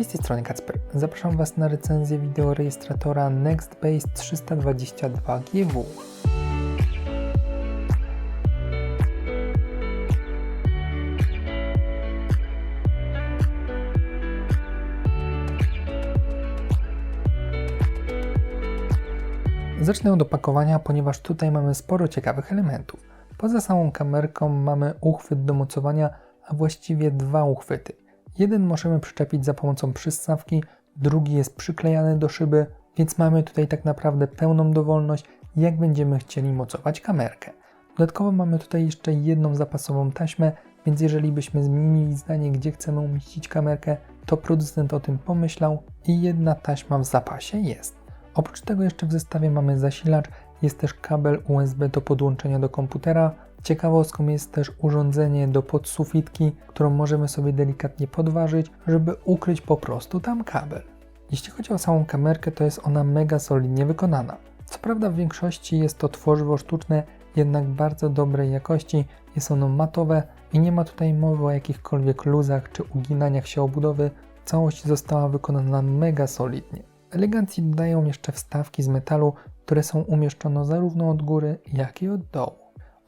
Cześć, z tej strony Kacper. Zapraszam Was na recenzję wideo rejestratora NextBase 322 GW. Zacznę od opakowania, ponieważ tutaj mamy sporo ciekawych elementów. Poza samą kamerką mamy uchwyt do mocowania, a właściwie dwa uchwyty. Jeden możemy przyczepić za pomocą przystawki, drugi jest przyklejany do szyby, więc mamy tutaj tak naprawdę pełną dowolność, jak będziemy chcieli mocować kamerkę. Dodatkowo mamy tutaj jeszcze jedną zapasową taśmę, więc jeżeli byśmy zmienili zdanie, gdzie chcemy umieścić kamerkę, to producent o tym pomyślał i jedna taśma w zapasie jest. Oprócz tego jeszcze w zestawie mamy zasilacz, jest też kabel USB do podłączenia do komputera. Ciekawostką jest też urządzenie do podsufitki, którą możemy sobie delikatnie podważyć, żeby ukryć po prostu tam kabel. Jeśli chodzi o samą kamerkę, to jest ona mega solidnie wykonana. Co prawda w większości jest to tworzywo sztuczne, jednak bardzo dobrej jakości, jest ono matowe i nie ma tutaj mowy o jakichkolwiek luzach czy uginaniach się obudowy. Całość została wykonana mega solidnie. Elegancji dodają jeszcze wstawki z metalu, które są umieszczone zarówno od góry, jak i od dołu.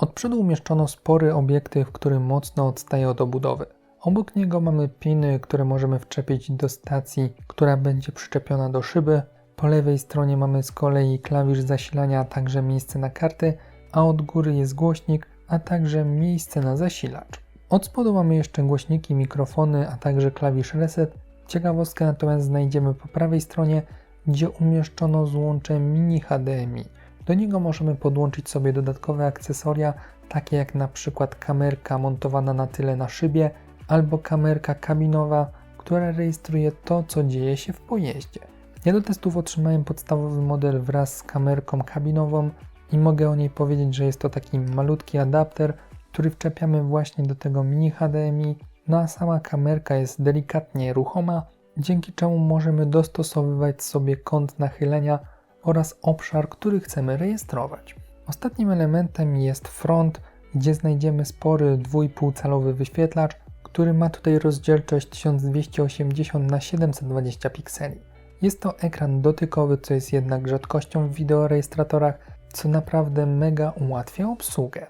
Od przodu umieszczono spory obiektyw, który mocno odstaje od obudowy. Obok niego mamy piny, które możemy wczepić do stacji, która będzie przyczepiona do szyby. Po lewej stronie mamy z kolei klawisz zasilania, a także miejsce na karty, a od góry jest głośnik, a także miejsce na zasilacz. Od spodu mamy jeszcze głośniki, mikrofony, a także klawisz reset. Ciekawostkę natomiast znajdziemy po prawej stronie, gdzie umieszczono złącze mini HDMI. Do niego możemy podłączyć sobie dodatkowe akcesoria, takie jak na przykład kamerka montowana na tyle na szybie, albo kamerka kabinowa, która rejestruje to, co dzieje się w pojeździe. Ja do testów otrzymałem podstawowy model wraz z kamerką kabinową i mogę o niej powiedzieć, że jest to taki malutki adapter, który wczepiamy właśnie do tego mini HDMI, no a sama kamerka jest delikatnie ruchoma, dzięki czemu możemy dostosowywać sobie kąt nachylenia oraz obszar, który chcemy rejestrować. Ostatnim elementem jest front, gdzie znajdziemy spory 2,5 calowy wyświetlacz, który ma tutaj rozdzielczość 1280 na 720 pikseli. Jest to ekran dotykowy, co jest jednak rzadkością w wideorejestratorach, co naprawdę mega ułatwia obsługę.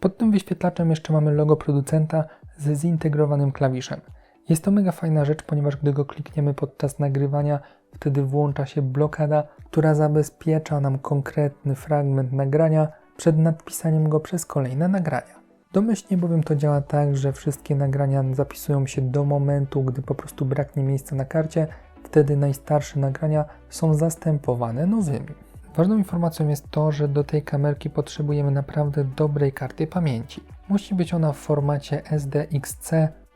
Pod tym wyświetlaczem jeszcze mamy logo producenta ze zintegrowanym klawiszem. Jest to mega fajna rzecz, ponieważ gdy go klikniemy podczas nagrywania, wtedy włącza się blokada, która zabezpiecza nam konkretny fragment nagrania przed nadpisaniem go przez kolejne nagrania. Domyślnie bowiem to działa tak, że wszystkie nagrania zapisują się do momentu, gdy po prostu braknie miejsca na karcie, wtedy najstarsze nagrania są zastępowane nowymi. Ważną informacją jest to, że do tej kamerki potrzebujemy naprawdę dobrej karty pamięci. Musi być ona w formacie SDXC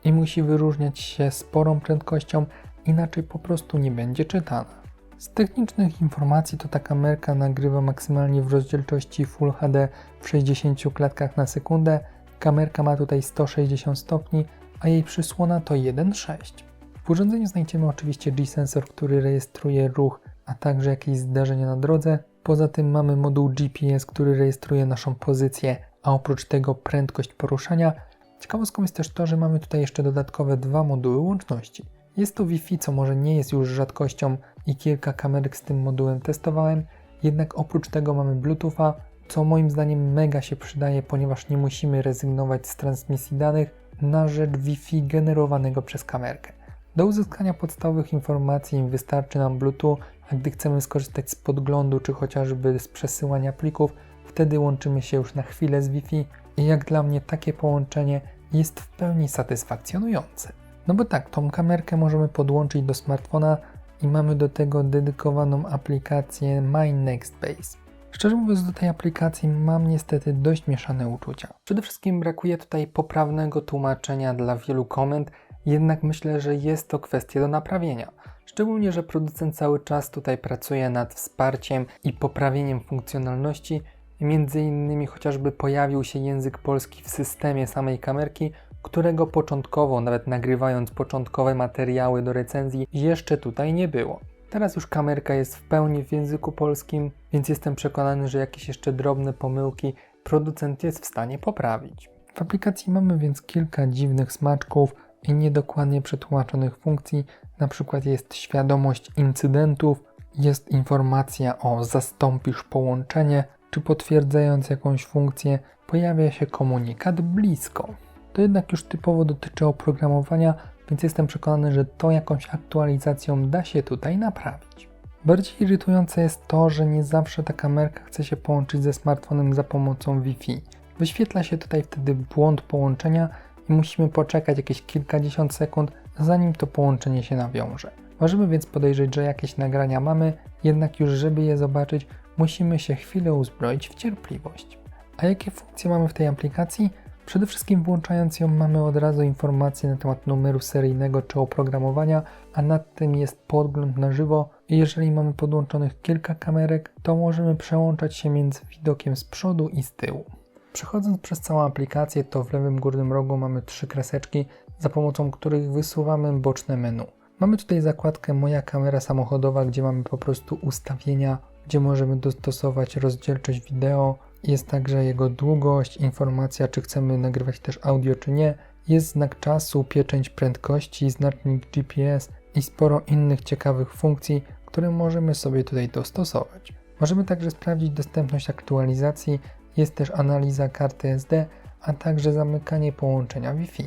i musi wyróżniać się sporą prędkością, inaczej po prostu nie będzie czytana. Z technicznych informacji to ta kamerka nagrywa maksymalnie w rozdzielczości Full HD w 60 klatkach na sekundę. Kamerka ma tutaj 160 stopni, a jej przysłona to 1.6. W urządzeniu znajdziemy oczywiście G-sensor, który rejestruje ruch, a także jakieś zdarzenia na drodze. Poza tym mamy moduł GPS, który rejestruje naszą pozycję, a oprócz tego prędkość poruszania. Ciekawostką jest też to, że mamy tutaj jeszcze dodatkowe dwa moduły łączności. Jest to Wi-Fi, co może nie jest już rzadkością i kilka kamerek z tym modułem testowałem, jednak oprócz tego mamy Bluetootha, co moim zdaniem mega się przydaje, ponieważ nie musimy rezygnować z transmisji danych na rzecz Wi-Fi generowanego przez kamerkę. Do uzyskania podstawowych informacji wystarczy nam Bluetooth, a gdy chcemy skorzystać z podglądu czy chociażby z przesyłania plików, wtedy łączymy się już na chwilę z Wi-Fi i jak dla mnie takie połączenie jest w pełni satysfakcjonujące. No bo tak, tą kamerkę możemy podłączyć do smartfona i mamy do tego dedykowaną aplikację My Next Base. Szczerze mówiąc, do tej aplikacji mam niestety dość mieszane uczucia. Przede wszystkim brakuje tutaj poprawnego tłumaczenia dla wielu komend, jednak myślę, że jest to kwestia do naprawienia. Szczególnie, że producent cały czas tutaj pracuje nad wsparciem i poprawieniem funkcjonalności. Między innymi chociażby pojawił się język polski w systemie samej kamerki, którego początkowo, nawet nagrywając początkowe materiały do recenzji, jeszcze tutaj nie było. Teraz już kamerka jest w pełni w języku polskim, więc jestem przekonany, że jakieś jeszcze drobne pomyłki producent jest w stanie poprawić. W aplikacji mamy więc kilka dziwnych smaczków, i niedokładnie przetłumaczonych funkcji, na przykład jest świadomość incydentów, jest informacja o zastąpisz połączenie, czy potwierdzając jakąś funkcję pojawia się komunikat blisko. To jednak już typowo dotyczy oprogramowania, więc jestem przekonany, że to jakąś aktualizacją da się tutaj naprawić. Bardziej irytujące jest to, że nie zawsze ta kamerka chce się połączyć ze smartfonem za pomocą Wi-Fi. Wyświetla się tutaj wtedy błąd połączenia i musimy poczekać jakieś kilkadziesiąt sekund, zanim to połączenie się nawiąże. Możemy więc podejrzeć, że jakieś nagrania mamy, jednak już żeby je zobaczyć, musimy się chwilę uzbroić w cierpliwość. A jakie funkcje mamy w tej aplikacji? Przede wszystkim włączając ją mamy od razu informacje na temat numeru seryjnego czy oprogramowania, a nad tym jest podgląd na żywo jeżeli mamy podłączonych kilka kamerek, to możemy przełączać się między widokiem z przodu i z tyłu. Przechodząc przez całą aplikację, to w lewym górnym rogu mamy trzy kreseczki, za pomocą których wysuwamy boczne menu. Mamy tutaj zakładkę Moja kamera samochodowa, gdzie mamy po prostu ustawienia, gdzie możemy dostosować rozdzielczość wideo. Jest także jego długość, informacja, czy chcemy nagrywać też audio, czy nie. Jest znak czasu, pieczęć prędkości, znacznik GPS i sporo innych ciekawych funkcji, które możemy sobie tutaj dostosować. Możemy także sprawdzić dostępność aktualizacji, jest też analiza karty SD, a także zamykanie połączenia Wi-Fi.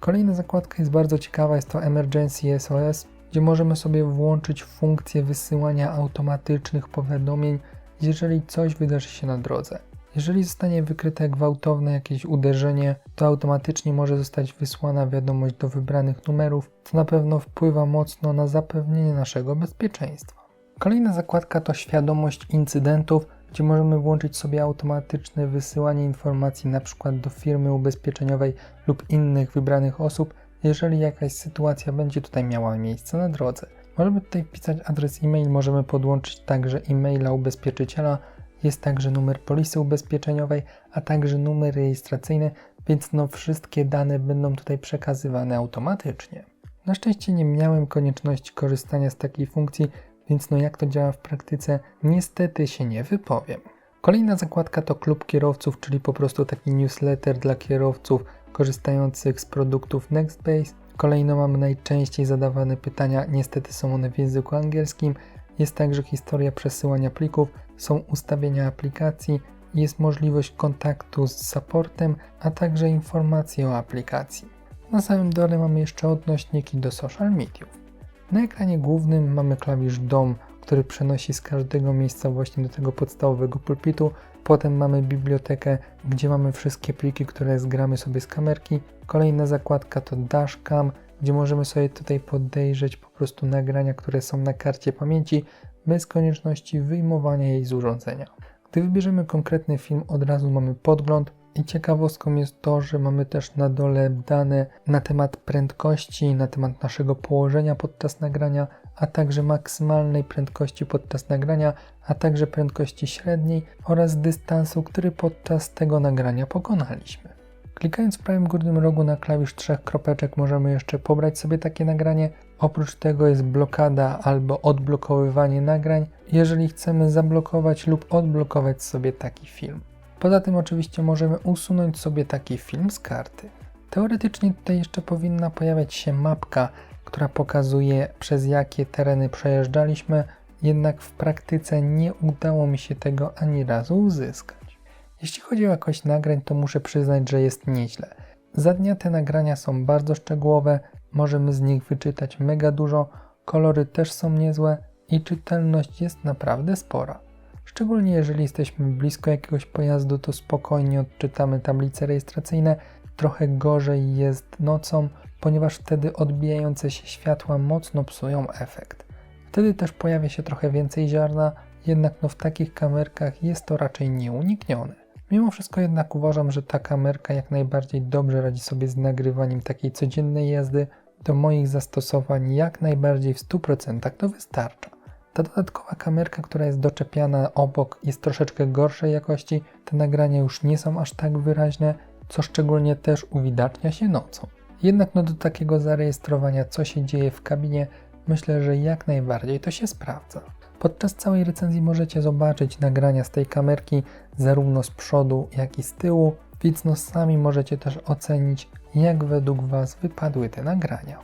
Kolejna zakładka jest bardzo ciekawa, jest to Emergency SOS, gdzie możemy sobie włączyć funkcję wysyłania automatycznych powiadomień, jeżeli coś wydarzy się na drodze. Jeżeli zostanie wykryte gwałtowne jakieś uderzenie, to automatycznie może zostać wysłana wiadomość do wybranych numerów, co na pewno wpływa mocno na zapewnienie naszego bezpieczeństwa. Kolejna zakładka to świadomość incydentów, gdzie możemy włączyć sobie automatyczne wysyłanie informacji np. do firmy ubezpieczeniowej lub innych wybranych osób, jeżeli jakaś sytuacja będzie tutaj miała miejsce na drodze. Możemy tutaj wpisać adres e-mail, możemy podłączyć także e-maila ubezpieczyciela, jest także numer polisy ubezpieczeniowej, a także numer rejestracyjny, więc no wszystkie dane będą tutaj przekazywane automatycznie. Na szczęście nie miałem konieczności korzystania z takiej funkcji, więc no jak to działa w praktyce, niestety się nie wypowiem. Kolejna zakładka to klub kierowców, czyli po prostu taki newsletter dla kierowców korzystających z produktów Nextbase. Kolejno mamy najczęściej zadawane pytania, niestety są one w języku angielskim. Jest także historia przesyłania plików, są ustawienia aplikacji, jest możliwość kontaktu z supportem, a także informacje o aplikacji. Na samym dole mamy jeszcze odnośniki do social mediów. Na ekranie głównym mamy klawisz DOM, który przenosi z każdego miejsca właśnie do tego podstawowego pulpitu. Potem mamy bibliotekę, gdzie mamy wszystkie pliki, które zgramy sobie z kamerki. Kolejna zakładka to Dashcam, gdzie możemy sobie tutaj podejrzeć po prostu nagrania, które są na karcie pamięci, bez konieczności wyjmowania jej z urządzenia. Gdy wybierzemy konkretny film, od razu mamy podgląd, i ciekawostką jest to, że mamy też na dole dane na temat prędkości, na temat naszego położenia podczas nagrania, a także maksymalnej prędkości podczas nagrania, a także prędkości średniej oraz dystansu, który podczas tego nagrania pokonaliśmy. Klikając w prawym górnym rogu na klawisz trzech kropeczek możemy jeszcze pobrać sobie takie nagranie. Oprócz tego jest blokada albo odblokowywanie nagrań, jeżeli chcemy zablokować lub odblokować sobie taki film. Poza tym oczywiście możemy usunąć sobie taki film z karty. Teoretycznie tutaj jeszcze powinna pojawiać się mapka, która pokazuje przez jakie tereny przejeżdżaliśmy, jednak w praktyce nie udało mi się tego ani razu uzyskać. Jeśli chodzi o jakość nagrań, to muszę przyznać, że jest nieźle. Za dnia te nagrania są bardzo szczegółowe, możemy z nich wyczytać mega dużo, kolory też są niezłe i czytelność jest naprawdę spora. Szczególnie jeżeli jesteśmy blisko jakiegoś pojazdu, to spokojnie odczytamy tablice rejestracyjne. Trochę gorzej jest nocą, ponieważ wtedy odbijające się światła mocno psują efekt. Wtedy też pojawia się trochę więcej ziarna, jednak no w takich kamerkach jest to raczej nieuniknione. Mimo wszystko jednak uważam, że ta kamerka jak najbardziej dobrze radzi sobie z nagrywaniem takiej codziennej jazdy. Do moich zastosowań jak najbardziej w 100% to wystarcza. Ta dodatkowa kamerka, która jest doczepiana obok, jest troszeczkę gorszej jakości. Te nagrania już nie są aż tak wyraźne, co szczególnie też uwidacznia się nocą. Jednak no do takiego zarejestrowania, co się dzieje w kabinie, myślę, że jak najbardziej to się sprawdza. Podczas całej recenzji możecie zobaczyć nagrania z tej kamerki zarówno z przodu, jak i z tyłu, więc no sami możecie też ocenić, jak według Was wypadły te nagrania.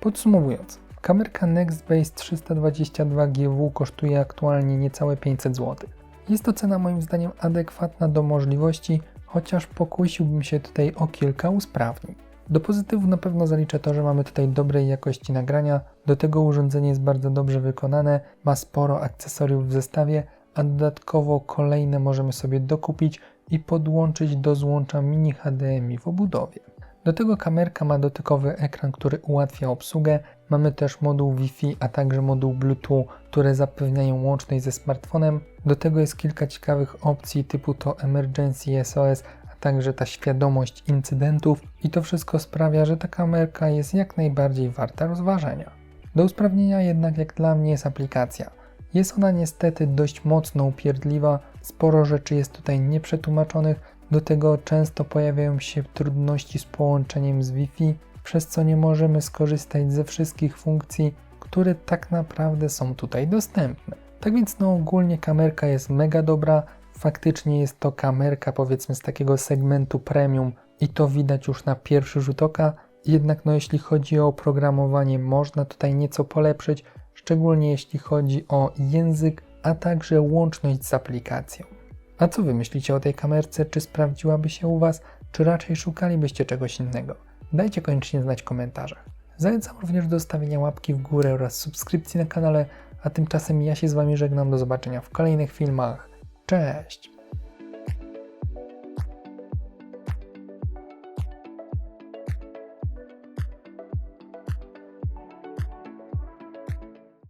Podsumowując, kamerka Nextbase 322 GW kosztuje aktualnie niecałe 500 zł. Jest to cena moim zdaniem adekwatna do możliwości, chociaż pokusiłbym się tutaj o kilka usprawnień. Do pozytywów na pewno zaliczę to, że mamy tutaj dobrej jakości nagrania, do tego urządzenie jest bardzo dobrze wykonane, ma sporo akcesoriów w zestawie, a dodatkowo kolejne możemy sobie dokupić i podłączyć do złącza mini HDMI w obudowie. Do tego kamerka ma dotykowy ekran, który ułatwia obsługę. Mamy też moduł Wi-Fi, a także moduł Bluetooth, które zapewniają łączność ze smartfonem. Do tego jest kilka ciekawych opcji typu to Emergency SOS, także ta świadomość incydentów i to wszystko sprawia, że ta kamerka jest jak najbardziej warta rozważenia. Do usprawnienia jednak jak dla mnie jest aplikacja. Jest ona niestety dość mocno upierdliwa, sporo rzeczy jest tutaj nieprzetłumaczonych, do tego często pojawiają się trudności z połączeniem z Wi-Fi, przez co nie możemy skorzystać ze wszystkich funkcji, które tak naprawdę są tutaj dostępne. Tak więc no ogólnie kamerka jest mega dobra, faktycznie jest to kamerka powiedzmy z takiego segmentu premium i to widać już na pierwszy rzut oka, jednak no jeśli chodzi o oprogramowanie można tutaj nieco polepszyć, szczególnie jeśli chodzi o język, a także łączność z aplikacją. A co wy myślicie o tej kamerce? Czy sprawdziłaby się u Was, czy raczej szukalibyście czegoś innego? Dajcie koniecznie znać w komentarzach. Zachęcam również do zostawienia łapki w górę oraz subskrypcji na kanale, a tymczasem ja się z Wami żegnam. Do zobaczenia w kolejnych filmach. Cześć!